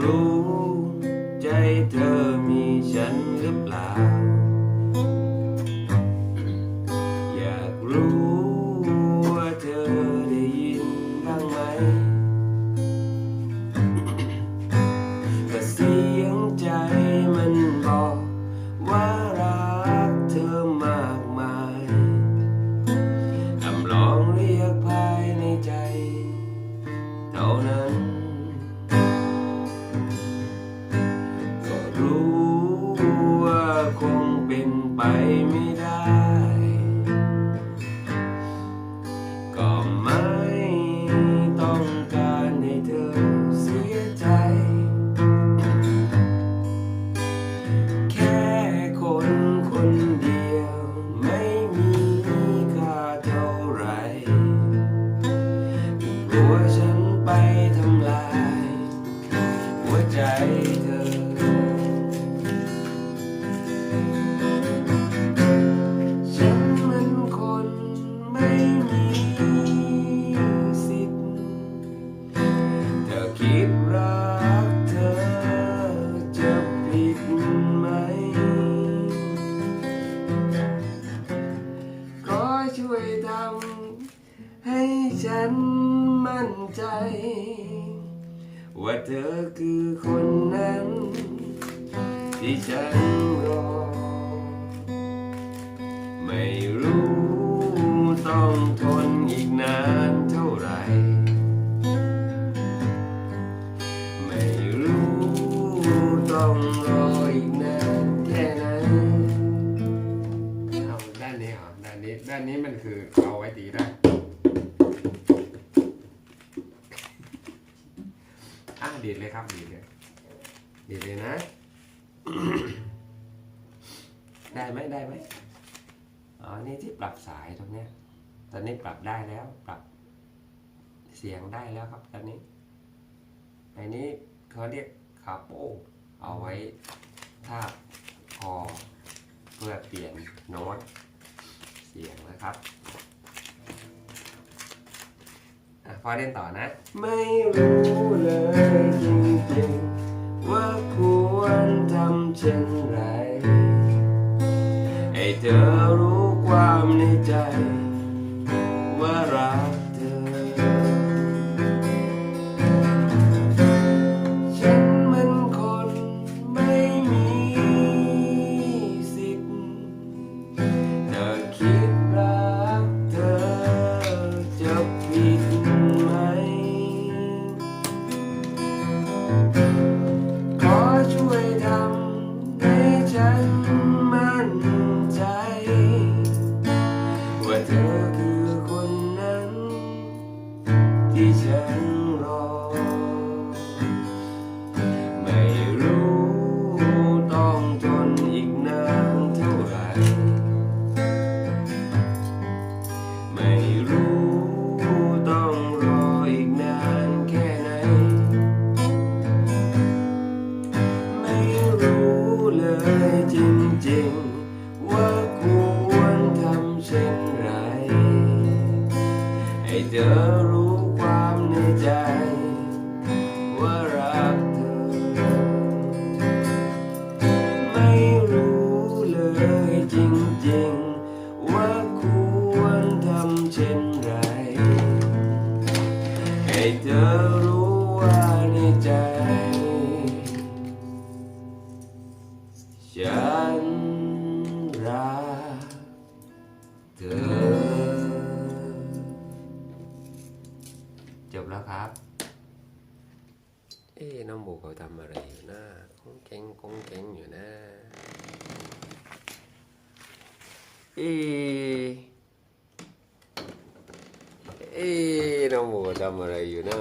รู้ใจเธอมีฉันหรือเปล่า ไปไม่ได้ ก็ไม่ต้องการให้เธอเสียใจ แค่คนคนเดียว ไม่มีค่าเท่าไรกลัวฉันไปทำลาย หัวใจเธอ ว่าเธอคือคนนั้น ที่ฉันรอ ไม่รู้ต้องทนอีกนานเท่าไหร่ ไม่รู้ต้องรออีกนานแค่ไหนเอาด้านนี้เหรอด้านนี้ ด้านนี้มันคือเอาไว้ดีได้ อะดีดเลย ครับดีเลยดีเลยนะ ได้ไหมได้ไหมอ๋อนี่ที่ปรับสายตรงเนี้ย ตอนนี้ปรับได้แล้วปรับเสียงได้แล้วครับตอนนี้อันนี้เขาเรียกคาโปเอาไว้ทาบคอเพื่อเปลี่ยนโน้ตเสียงนะครับอะพอเล่นต่อนะ ไม่รู้เลย จ ให้เธอรู้ความในใจ ว่ารักเธอ ไม่รู้เลยจริงๆ ว่าควรทำเช่นไร ให้เธอรู้ว่าในใจ ฉันรักเธอ น้องโบเขาทำอะไรอยู่นะคงเก่งคงเก่งอยู่นะเอเอน้องโบทำอะไรอยู่นะ